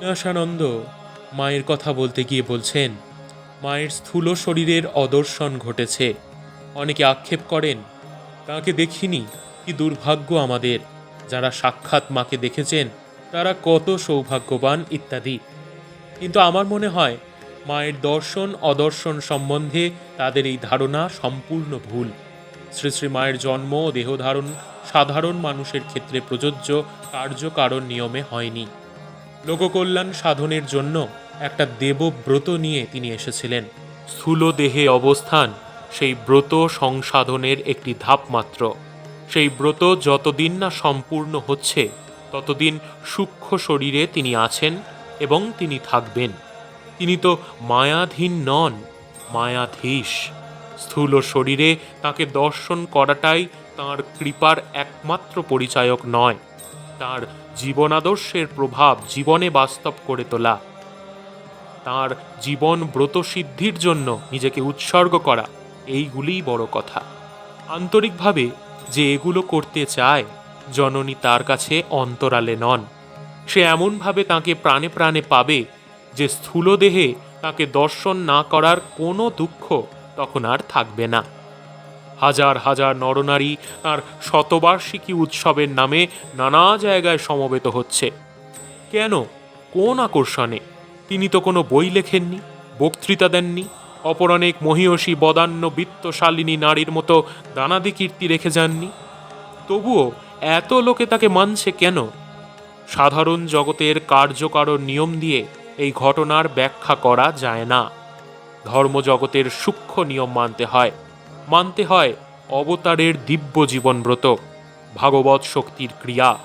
বিনাশানন্দ মায়ের কথা বলতে গিয়ে বলছেন, মায়ের স্থূল শরীরের অদর্শন ঘটেছে। অনেকে আক্ষেপ করেন, তাকে দেখিনি, কি দুর্ভাগ্য আমাদের। যারা সাক্ষাৎ মাকে দেখেছেন, তারা কত সৌভাগ্যবান, ইত্যাদি। কিন্তু আমার মনে হয়, মায়ের দর্শন, অদর্শন সম্বন্ধে তাদের এই ধারণা সম্পূর্ণ ভুল। শ্রী শ্রী মায়ের জন্ম ও দেহধারণ সাধারণ মানুষের ক্ষেত্রে প্রযোজ্য, কার্যকারণ নিয়মে হয়নি। লোককল্যাণ সাধনের জন্য একটা দেবব্রত নিয়ে তিনি এসেছিলেন। স্থূল দেহে অবস্থান সেই ব্রত সংসাধনের একটি ধাপ মাত্র সেই ব্রত যতদিন না সম্পূর্ণ হচ্ছে, ততদিন সূক্ষ্ম শরীরে তিনি আছেন এবং তিনি থাকবেন। তিনি তো মায়াধীন নন, মায়াধীশ। স্থূল শরীরে তাকে দর্শন করাটাই তাঁর কৃপার একমাত্র পরিচায়ক নয়। তার জীবনাদর্শের প্রভাব জীবনে বাস্তব করে তোলা। তার জীবন ব্রত সিদ্ধির জন্য নিজেকে উৎসর্গ করা, এইগুলিই বড় কথা। আন্তরিকভাবে যে এগুলো করতে চায়, জননী তার কাছে অন্তরালে নন। সে এমনভাবে তাকে প্রাণে প্রাণে পাবে যে স্থূল দেহে তাকে দর্শন না করার কোনো দুঃখ তখন আর থাকবে না। হাজার হাজার নরনারী তার শতবার্ষিকী উৎসবের নামে নানা জায়গায় সমবেত হচ্ছে। কেন? কোন আকর্ষণে? তিনি তো কোনো বই লেখেননি, বক্তৃতা দেননি অপর অনেক মহিয়সী বদান্য বিত্তশালিনী নারীর মতো দানাদি কীর্তি রেখে যাননি। তবুও এত লোকে তাকে মানছে কেন? সাধারণ জগতের কার্যকারণ নিয়ম দিয়ে এই ঘটনার ব্যাখ্যা করা যায় না। ধর্মজগতের সূক্ষ্ম নিয়ম মানতে হয়। মানতে হয় অবতারের দিব্য জীবনব্রত ভাগবত শক্তির ক্রিয়া।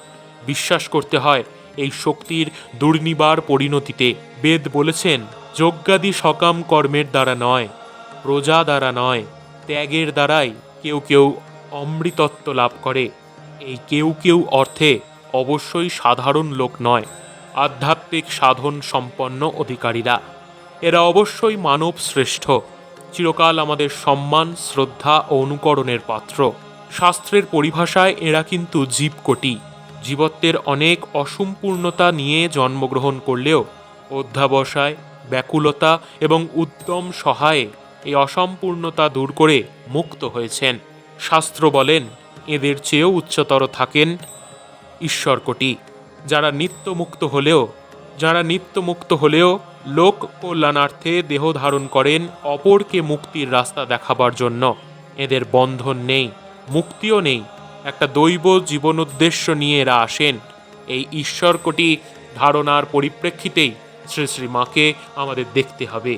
বিশ্বাস করতে হয় এই শক্তির দুর্নিবার পরিণতিতে। বেদ বলেছেন, যজ্ঞাদি সকাম কর্মের দ্বারা নয়, প্রজা দ্বারা নয়, ত্যাগের দ্বারাই কেউ কেউ অমৃতত্ব লাভ করে। এই কেউ কেউ অর্থে অবশ্যই সাধারণ লোক নয়, আধ্যাত্মিক সাধন সম্পন্ন অধিকারীরা। এরা অবশ্যই মানব শ্রেষ্ঠ। চিরকাল আমাদের সম্মান, শ্রদ্ধা ও অনুকরণের পাত্র। শাস্ত্রের পরিভাষায় এরা কিন্তু জীবকোটি। জীবত্বের অনেক অসম্পূর্ণতা নিয়ে জন্মগ্রহণ করলেও অধ্যাবসায়, ব্যাকুলতা এবং উদ্যম সহায়ে এই অসম্পূর্ণতা দূর করে মুক্ত হয়েছেন। শাস্ত্র বলেন, এদের চেয়েও উচ্চতর থাকেন ঈশ্বরকোটি। যারা নিত্যমুক্ত হলেও, যারা নিত্যমুক্ত হলেও লোক কল্যাণার্থে দেহ ধারণ করেন অপরকে মুক্তির রাস্তা দেখাবার জন্য। এদের বন্ধন নেই, মুক্তিও নেই। একটা দৈব জীবন উদ্দেশ্য নিয়ে এরা আসেন। এই ঈশ্বরকটি ধারণার পরিপ্রেক্ষিতেই শ্রী শ্রী মাকে আমাদের দেখতে হবে।